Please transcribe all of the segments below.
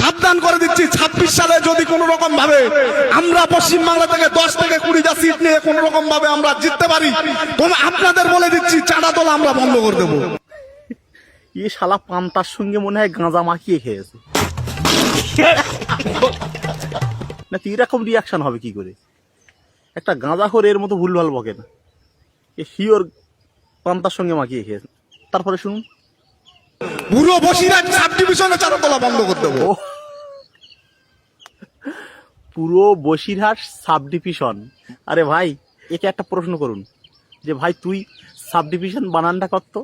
সাবধান করে দিচ্ছি। ছাব্বিশ সালে যদি কোন রকম ভাবে আমরা পশ্চিম বাংলা থেকে দশ থেকে কুড়িটা সিট নিয়ে কোন রকম ভাবে আমরা জিততে পারি আপনাদের বলে দিচ্ছি চাঁদা তোলা আমরা বন্ধ করে দেবো। এ শালা পান্তার সঙ্গে মনে হয় গাঁজা মাখিয়ে খেয়েছে। না এরকম রিয়াকশন হবে কি করে? একটা গাঁজা করে এর মতো ভুলভাল বকে না। এ হিওর পান্তার সঙ্গে মাখিয়ে খেয়েছে। তারপরে শুনুন। পুরো বসিরহাট সাব ডিভিশনে চাঁদা বন্ধ করে দেবো। পুরো বসিরহাট সাব ডিভিশন আরে ভাই, একে একটা প্রশ্ন করুন। যে ভাই, তুই সাব ডিভিশন বানানটা করতো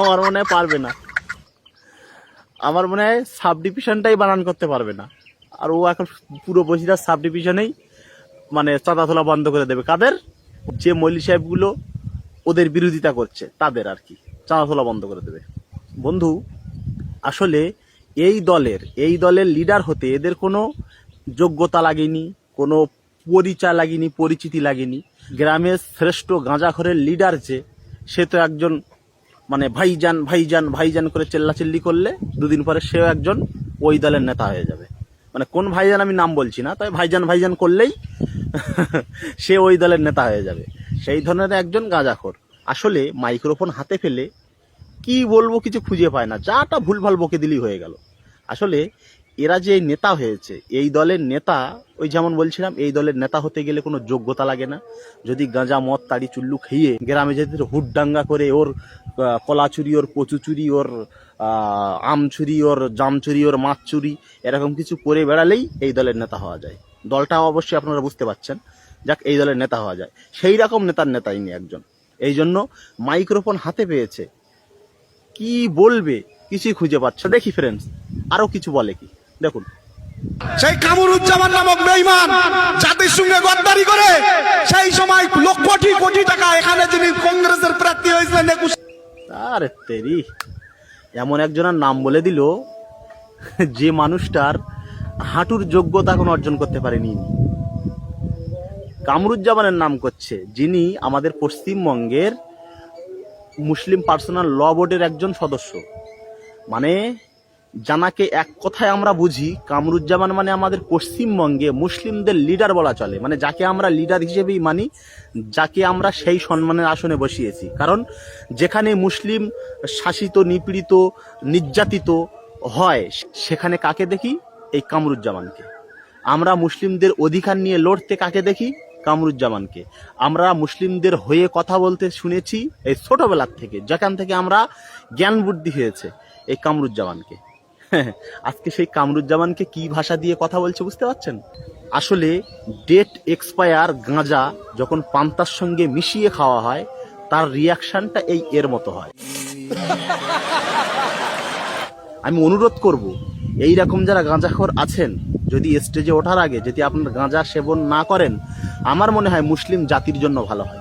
আমার মনে হয় পারবে না। আমার মনে হয় সাব ডিভিশনটাই বানান করতে পারবে না। আর ও এখন পুরো বসিরহাট সাব ডিভিশনেই মানে চাঁদা তোলা বন্ধ করে দেবে। কাদের? যে মৌলী সাহেবগুলো ওদের বিরোধিতা করছে, তাদের আর কি। চাঁদা তোলা বন্ধ করে দেবে। বন্ধু আসলে এই দলের এই দলের লিডার হতে এদের কোনো যোগ্যতা লাগেনি, কোনো পরিচয় লাগেনি, পরিচিতি লাগেনি। গ্রামের শ্রেষ্ঠ গাঁজাখরের লিডার যে, সে তো একজন মানে ভাইজান ভাইজান ভাইজান করে চেল্লাচিল্লি করলে দুদিন পরে সেও একজন ওই দলের নেতা হয়ে যাবে। মানে কোন ভাইজান আমি নাম বলছি না, তবে ভাইজান ভাইজান করলেই সে ওই দলের নেতা হয়ে যাবে। সেই ধরনের একজন গাঁজাখোর। আসলে মাইক্রোফোন হাতে ফেলে কি বলব কিছু খুঁজে পায় না। যাটা ভুলভাল বকে দিলেই হয়ে গেল। আসলে এরা যে নেতা হয়েছে, এই দলের নেতা, ওই যেমন বলছিলাম, এই দলের নেতা হতে গেলে কোনো যোগ্যতা লাগে না। যদি গাঁজা, মদ, তাড়ি, চুল্লু খেয়ে গ্রামে যেতে হুডডাঙ্গা করে ওর কলা চুরি, ওর কচু চুরি, ওর আম চুরি, ওর জাম চুরি, ওর মাছ চুরি, এরকম কিছু করে বেড়ালেই এই দলের নেতা হওয়া যায়। দলটা অবশ্যই আপনারা বুঝতে পারছেন। যাক, এই দলের নেতা হওয়া যায়। সেই রকম নেতার নেতা ইনি একজন। এই জন্য মাইক্রোফোন হাতে পেয়েছে কি বলবে? কিছুই খুঁজে পাচ্ছ দেখি ফ্রেন্ডস আরও কিছু বলে কি? দেখুন। সেই কামরুজ্জামান নামক বেইমান জাতির সঙ্গে গদ্দারি করে সেই সময় লক্ষ কোটি কোটি টাকা এখানে যিনি কংগ্রেসের প্রার্থী হয়েছিলেন একুশ আরে তেরি এমন একজনের নাম বলে দিল যে মানুষটার হাঁটুর যোগ্যতা কোনো অর্জন করতে পারেনি কামরুজ্জামানের নাম করছে যিনি আমাদের পশ্চিমবঙ্গের মুসলিম পার্সোনাল ল বোর্ডের একজন সদস্য। মানে জানাকে এক কথায় আমরা বুঝি, কামরুজ্জামান মানে আমাদের পশ্চিমবঙ্গে মুসলিমদের লিডার বলা চলে। মানে যাকে আমরা লিডার হিসেবেই মানি, যাকে আমরা সেই সম্মানের আসনে বসিয়েছি। কারণ যেখানে মুসলিম শাসিত, নিপীড়িত, নির্যাতিত হয়, সেখানে কাকে দেখি? এই কামরুজ্জামানকে। আমরা মুসলিমদের অধিকার নিয়ে লড়তে কাকে দেখি? কামরুজ্জামানকে। আমরা মুসলিমদের হয়ে কথা বলতে শুনেছি এই ছোটোবেলার থেকে, যেখান থেকে আমরা জ্ঞান বুদ্ধি হয়েছে এই কামরুজ্জামানকে। আজকে সেই কামরুজ্জামানকে কি ভাষা দিয়ে কথা বলছে বুঝতে পারছেন? আসলে ডেট এক্সপায়ার গাঁজা যখন পান্তার সঙ্গে মিশিয়ে খাওয়া হয়, তার রিয়াকশনটা এই এর মতো হয়। আমি অনুরোধ করব এই রকম যারা গাঁজাখোর আছেন, যদি স্টেজে ওঠার আগে যদি আপনার গাঁজা সেবন না করেন, আমার মনে হয় মুসলিম জাতির জন্য ভালো হয়।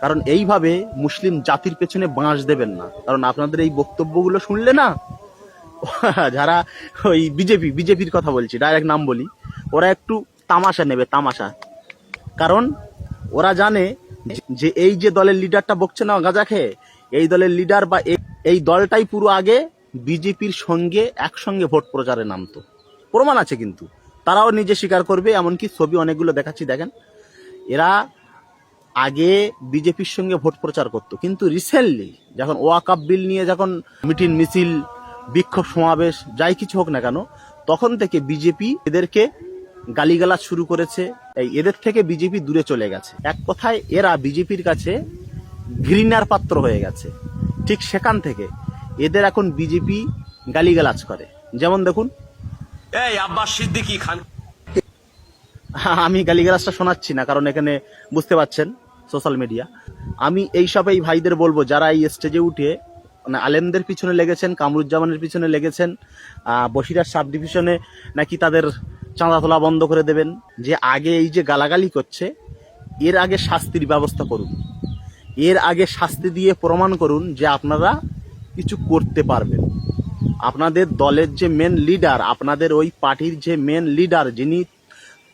কারণ এইভাবে মুসলিম জাতির পেছনে বাঁশ দেবেন না। কারণ আপনাদের এই বক্তব্যগুলো শুনলে না, যারা ওই বিজেপি, বিজেপির কথা বলছি ডাইরেক্ট নাম বলি, ওরা একটু তামাশা নেবে, তামাশা। কারণ ওরা জানে যে- এই যে দলের লিডারটা বকছে না গাঁজা খেয়ে, এই দলের লিডার বা এই দলটাই পুরো আগে বিজেপির সঙ্গে একসঙ্গে ভোট প্রচারে নামতো। প্রমাণ আছে কিন্তু। তারাও নিজে স্বীকার করবে, এমনকি ছবি অনেকগুলো দেখাচ্ছি, দেখেন। এরা আগে বিজেপির সঙ্গে ভোট প্রচার করতো, কিন্তু রিসেন্টলি যখন ওয়াকাপ বিল নিয়ে যখন মিটিং, মিছিল, বিক্ষোভ সমাবেশ, যাই কিছু হোক না কেন, তখন থেকে বিজেপি এদেরকে গালিগালাজ শুরু করেছে। এই এদের থেকে বিজেপি দূরে চলে গেছে। এক কথায়, এরা বিজেপির কাছে ঘৃণার পাত্র হয়ে গেছে। ঠিক সেখান থেকে এদের এখন বিজেপি গালিগালাজ করে। যেমন দেখুন। এই আব্বাস সিদ্দিকি খান। আমি গালিগালাজটা শোনাচ্ছি না কারণ এখানে বুঝতে পারছেন সোশ্যাল মিডিয়া। আমি এইসব এই ভাইদের বলব যারা এই স্টেজে উঠে মানে আলেমদের পিছনে লেগেছেন কামরুজ্জামানের পিছনে লেগেছেন বসিরার সাব ডিভিশনে নাকি তাদের চাঁদা তোলা বন্ধ করে দেবেন যে আগে এই যে গালাগালি করছে এর আগে শাস্তির ব্যবস্থা করুন। এর আগে শাস্তি দিয়ে প্রমাণ করুন যে আপনারা কিছু করতে পারবেন। আপনাদের দলের যে মেন লিডার আপনাদের ওই পার্টির যে মেন লিডার যিনি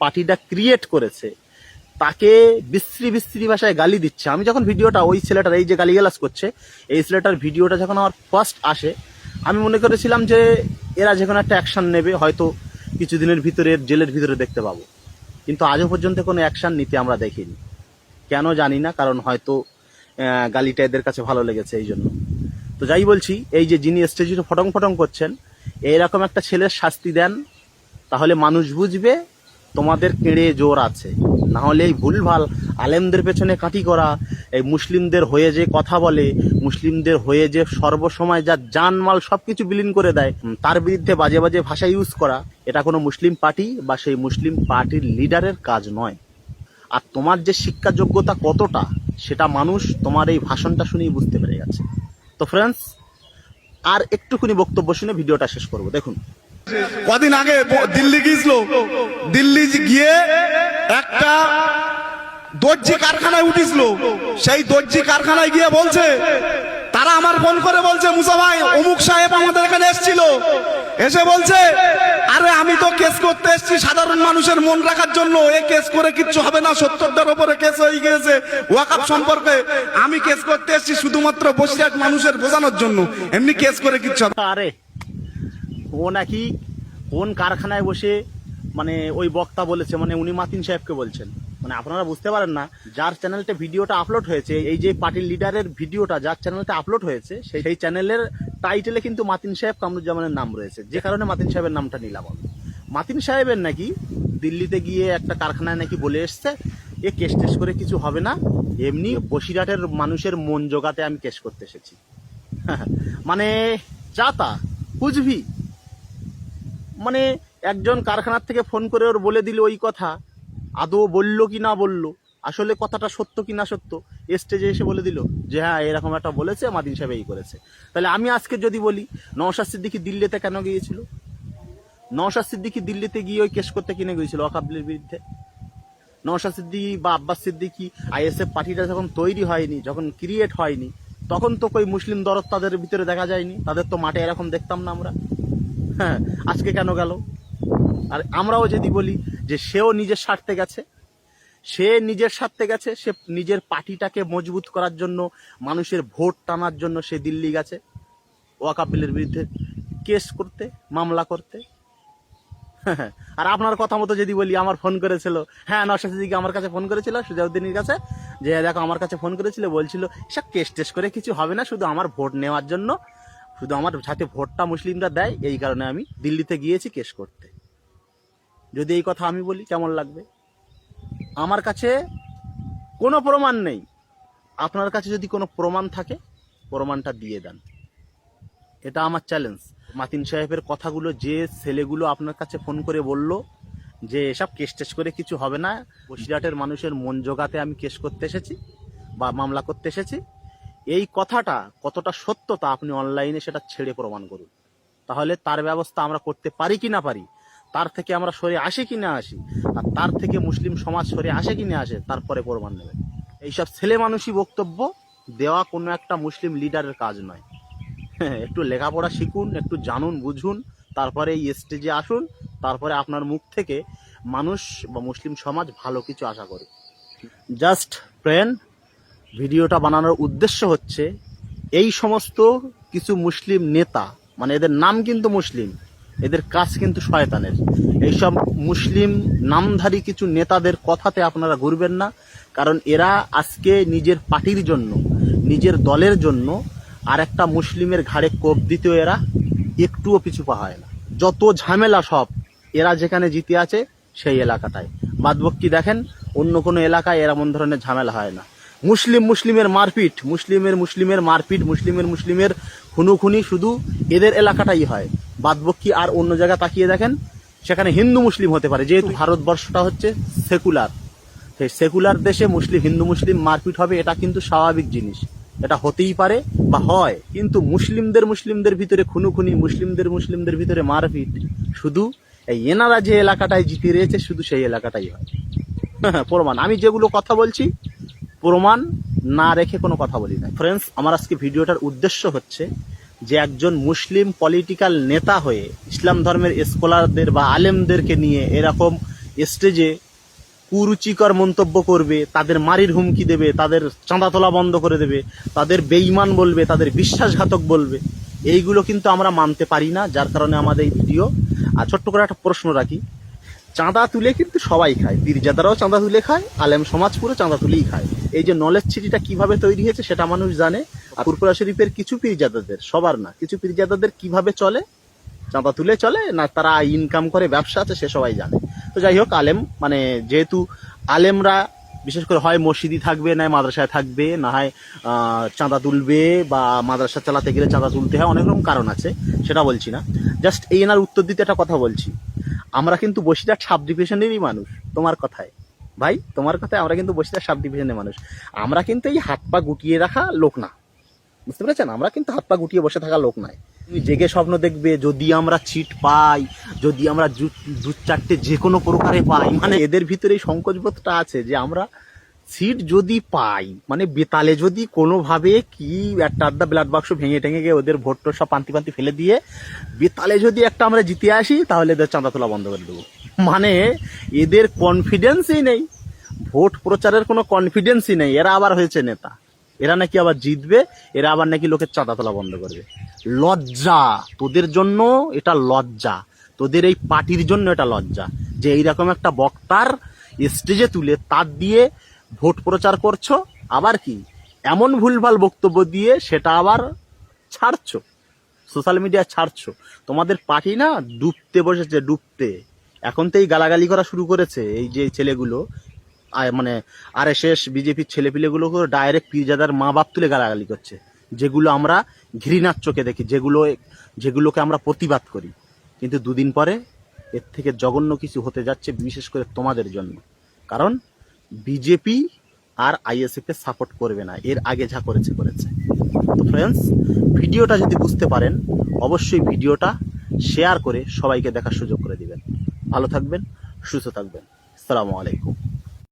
পার্টিটা ক্রিয়েট করেছে, তাকে বিশ্রী বিশ্রী ভাষায় গালি দিচ্ছে। আমি যখন ভিডিওটা, ওই ছেলেটার, এই যে গালিগালাজ করছে, এই ছেলেটার ভিডিওটা যখন আমার ফার্স্ট আসে, আমি মনে করেছিলাম যে এরা যে কোনো একটা অ্যাকশন নেবে, হয়তো কিছুদিনের ভিতরে, জেলের ভিতরে দেখতে পাবো। কিন্তু আজও পর্যন্ত কোনো অ্যাকশন নিতে আমরা দেখিনি। কেন জানি না, কারণ হয়তো গালিটা এদের কাছে ভালো লেগেছে এই জন্য তো যাই বলছি, এই যে যিনি স্টেজে ফটং ফটং করছেন, এইরকম একটা ছেলের শাস্তি দেন, তাহলে মানুষ বুঝবে তোমাদের কেড়ে জোর আছে। না হলে এই ভুলভাল আলেমদের পেছনে কাটি করা, এই মুসলিমদের হয়ে যে কথা বলে, মুসলিমদের হয়ে যে সর্বসময় যা জানমাল সবকিছু বিলীন করে দেয় তার বিরুদ্ধে বাজে বাজে ভাষা ইউজ করা, এটা কোনো মুসলিম পার্টি বা সেই মুসলিম পার্টির লিডারের কাজ নয়। আর তোমার যে শিক্ষা যোগ্যতা কতটা, সেটা মানুষ তোমার এই ভাষণটা শুনেই বুঝতে পেরে গেছে। তো ফ্রেন্ডস আর একটুখানি বক্তব্য শুনে ভিডিওটা শেষ করব, দেখুন। কদিন আগে দিল্লি গিয়েছিল। দিল্লি গিয়ে একটা দর্জি কারখানায় উঠেছিল। সেই দর্জি কারখানায় গিয়ে বলছে, তারা আমার ফোন করে বলছে, মুসা ভাই, অমুক সাহেব আমাদের এখানে এসেছিল। এসে বলছে, আরে আমি তো কেস করতে এসেছি, সাধারণ মানুষের মন রাখার জন্য। এই কেস করে কিচ্ছু হবে না সত্তরটার উপরে কেস হয়ে গিয়েছে। ওয়াকাপ সম্পর্কে আমি কেস করতে এসেছি শুধুমাত্র বসিরহাট মানুষের বোঝানোর জন্য। এমনি কেস করে কিচ্ছু হবে। আরে, ও নাকি কোন কারখানায় বসে মানে ওই বক্তা বলেছে মানে উনি মাতিন সাহেবকে বলছেন। মানে আপনারা বুঝতে পারেন না, যার চ্যানেলটা ভিডিওটা আপলোড হয়েছে, এই যে পার্টির লিডারের ভিডিওটা, যার চ্যানেলটা আপলোড হয়েছে, সেই চ্যানেলের টাইটেলে কিন্তু মাতিন সাহেব কামরুজ্জামানের নাম রয়েছে। যে কারণে মাতিন সাহেবের নামটা নিলাম মাতিন সাহেবের নাকি দিল্লিতে গিয়ে একটা কারখানায় নাকি বলে এসছে, এ কেস টেস করে কিছু হবে না। এমনি বসিরহাটের মানুষের মন জোগাতে আমি কেস করতে এসেছি। মানে চাতা বুঝবি মানে একজন কারখানার থেকে ফোন করে ওর বলে দিল ওই কথা। আদৌ বলল কি না বলল? আসলে কথাটা সত্য কি না সত্য স্টেজে এসে বলে দিল যে হ্যাঁ এরকম একটা বলেছে মাদিন সাহেব এই করেছে। তাহলে আমি আজকে যদি বলি, নওশাদ সিদ্দিকি দিল্লিতে কেন গিয়েছিল? নওশাদ সিদ্দিকি দিল্লিতে গিয়ে ওই কেস করতে কিনে গিয়েছিল অকাবলির বিরুদ্ধে? নওশাদ সিদ্দিকি বা আব্বাস সিদ্দিকি আইএসএফ পার্টিটা যখন তৈরি হয়নি, যখন ক্রিয়েট হয়নি, তখন তো কই মুসলিম দরদ তাদের ভিতরে দেখা যায়নি? তাদের তো মাঠে এরকম দেখতাম না আমরা। হ্যাঁ আজকে কেন গেল? আর আমরাও যদি বলি যে, সেও নিজের স্বার্থে গেছে সে নিজের স্বার্থে গেছে, সে নিজের পার্টিটাকে মজবুত করার জন্য, মানুষের ভোট টানার জন্য সে দিল্লি গেছে ওয়াকাবিলের বিরুদ্ধে কেস করতে, মামলা করতে। আর আপনার কথা মতো যদি বলি, আমার ফোন করেছিল। হ্যাঁ নশা আমার কাছে ফোন করেছিল, সুজাউদ্দিনের কাছে, যে দেখো আমার কাছে ফোন করেছিল, বলছিল সব কেস টেস করে কিছু হবে না, শুধু আমার ভোট নেওয়ার জন্য, শুধু আমার সাথে ভোটটা মুসলিমরা দেয়, এই কারণে আমি দিল্লিতে গিয়েছি কেস করতে। যদি এই কথা আমি বলি, কেমন লাগবে? আমার কাছে কোনো প্রমাণ নেই। আপনার কাছে যদি কোনো প্রমাণ থাকে, প্রমাণটা দিয়ে দেন। এটা আমার চ্যালেঞ্জ মাতিন সাহেবের কথাগুলো, যে ছেলেগুলো আপনার কাছে ফোন করে বলল যে, এসব কেস টেস করে কিছু হবে না। বসিরহাটের মানুষের মন জোগাতে আমি কেস করতে এসেছি বা মামলা করতে এসেছি। এই কথাটা কতটা সত্য তা আপনি অনলাইনে সেটা ছেড়ে প্রমাণ করুন। তাহলে তার ব্যবস্থা আমরা করতে পারি কি না পারি তার থেকে আমরা সরে আসি কি না আসি? আর তার থেকে মুসলিম সমাজ সরে আসে কি না আসে, তারপরে প্রমাণ নেবেন এইসব ছেলে মানুষই বক্তব্য, দেওয়া কোনো একটা মুসলিম লিডারের কাজ নয়। একটু লেখাপড়া শিখুন, একটু জানুন, বুঝুন, তারপরে এই স্টেজে আসুন, তারপরে আপনার মুখ থেকে মানুষ বা মুসলিম সমাজ ভালো কিছু আশা করে। জাস্ট ফ্রেন্ড ভিডিওটা বানানোর উদ্দেশ্য হচ্ছে, এই সমস্ত কিছু মুসলিম নেতা মানে এদের নাম কিন্তু মুসলিম এদের কাজ কিন্তু শয়তানের। এইসব মুসলিম নামধারী কিছু নেতাদের কথাতে আপনারা ঘুরবেন না, কারণ এরা আজকে নিজের পার্টির জন্য, নিজের দলের জন্য আর একটা মুসলিমের ঘাড়ে কোপ দিতেও এরা একটুও পিছু হয় না। যত ঝামেলা সব এরা যেখানে জিতে আছে সেই এলাকাটায়। বাদবক্কি দেখেন, অন্য কোনো এলাকায় এমন ধরনের ঝামেলা হয় না। মুসলিম মুসলিমের মারপিট, মুসলিমের মুসলিমের মারপিট, মুসলিমের মুসলিমের খুনুখুনি শুধু এদের এলাকাটাই হয়। বাদবক্কি আর অন্য জায়গায় তাকিয়ে দেখেন, সেখানে হিন্দু মুসলিম হতে পারে। যেহেতু ভারতবর্ষটা হচ্ছে সেকুলার। সেই সেকুলার দেশে মুসলিম, হিন্দু মুসলিম মারপিট হবে, এটা কিন্তু স্বাভাবিক জিনিস। এটা হতেই পারে বা হয়, কিন্তু মুসলিমদের মুসলিমদের ভিতরে খুনুখুনি, মুসলিমদের মুসলিমদের ভিতরে মারপিট, শুধু এই এনারা যে এলাকাটায় জিতে রয়েছে, শুধু সেই এলাকাটাই হয়। প্রমাণ। আমি যেগুলো কথা বলছি, প্রমাণ না রেখে কোনো কথা বলি না ফ্রেন্ডস আমার আজকে ভিডিওটার উদ্দেশ্য হচ্ছে যে একজন মুসলিম পলিটিক্যাল নেতা হয়ে ইসলাম ধর্মের স্কলারদের বা আলেমদেরকে নিয়ে এরকম স্টেজে কুরুচিকর মন্তব্য করবে, তাদের মারির হুমকি দেবে, তাদের চাঁদা তোলা বন্ধ করে দেবে, তাদের বেঈমান বলবে, তাদের বিশ্বাসঘাতক বলবে, এইগুলো কিন্তু আমরা মানতে পারি না, যার কারণে আমাদের এই ভিডিও। আর ছোট্ট করে একটা প্রশ্ন রাখি, চাঁদা তুলে কিন্তু সবাই খায় পীরজাদারাও চাঁদা তুলে খায়, আলেম সমাজ পুরো চাঁদা তুলেই খায়। এই যে নলেজ সিটিটা কীভাবে তৈরি হয়েছে সেটা মানুষ জানে আর ফুরফুরা শরীফের কিছু পীরজাদাদের, সবার না। কিছু পীরজাদাদের কীভাবে চলে? চাঁদা তুলে চলে না তারা ইনকাম করে, ব্যবসা আছে সে সবাই জানে। তো যাই হোক, আলেম মানে যেহেতু আলেমরা বিশেষ করে হয় মসজিদি থাকবে, না মাদ্রাসায় থাকবে, না হয় চাঁদা তুলবে বা মাদ্রাসা চালাতে গেলে চাঁদা তুলতে হয়, অনেক রকম কারণ আছে, সেটা বলছি না। জাস্ট এই এনার উত্তর দিতে একটা কথা বলছি। আমরা কিন্তু বসিরহাট সাব ডিভিশনেরই মানুষ, তোমার কথায়। ভাই, তোমার কথায় আমরা কিন্তু বসিরহাট সাব ডিভিশনের মানুষ। আমরা কিন্তু এই হাত পা গুটিয়ে রাখা লোক না। বুঝতে পেরেছেন? আমরা কিন্তু হাত পা গুটিয়ে বসে থাকা লোক নাই তুমি জেগে স্বপ্ন দেখবে, যদি আমরা ছিট পাই, যদি আমরা দু চারটে যে কোনো প্রকারে পাই মানে এদের ভিতরে এই সংকোচবোধটা আছে যে আমরা সিট যদি পাই মানে বেতালে যদি কোনোভাবে কি একটা আড্ডা ব্লাড বাক্স ভেঙে টেঙে গিয়ে ওদের ভোট টোট সব পান্তি পান্তি ফেলে দিয়ে বেতালে যদি একটা আমরা জিতে আসি, তাহলে এদের চাঁদা তোলা বন্ধ করে দেবো। মানে এদের কনফিডেন্সই নেই। ভোট প্রচারের কোনো কনফিডেন্সই নেই। এরা আবার হয়েছে নেতা। এরা নাকি আবার জিতবে, এরা আবার নাকি লোকের চাঁদা তোলা বন্ধ করবে। লজ্জা, তোদের জন্য এটা লজ্জা, তোদের এই পার্টির জন্য এটা লজ্জা। যে এইরকম একটা বক্তার স্টেজে তুলে তার দিয়ে ভোট প্রচার করছ, আবার কি? এমন ভুলভাল বক্তব্য দিয়ে সেটা আবার ছাড়ছো সোশ্যাল মিডিয়া ছাড়ছো। তোমাদের পার্টি না ডুবতে বসেছে, ডুবতে। এখন তো এই গালাগালি করা শুরু করেছে, এই যে ছেলেগুলো মানে আর এস এস বিজেপির ছেলেপিলেগুলো ডাইরেক্ট পীরজাদার মা বাপ তুলে গালাগালি করছে। যেগুলো আমরা ঘৃণার চোখে দেখি, যেগুলো যেগুলোকে আমরা প্রতিবাদ করি। কিন্তু দুদিন পরে এর থেকে জঘন্য কিছু হতে যাচ্ছে, বিশেষ করে তোমাদের জন্য। কারণ বিজেপি আর আইএসএফ কে সাপোর্ট করবে না, এর আগে যা করেছে করেছে। তো ফ্রেন্ডস ভিডিওটা যদি বুঝতে পারেন, অবশ্যই ভিডিওটা শেয়ার করে সবাইকে দেখার সুযোগ করে দিবেন। ভালো থাকবেন, সুস্থ থাকবেন। আসসালামু আলাইকুম।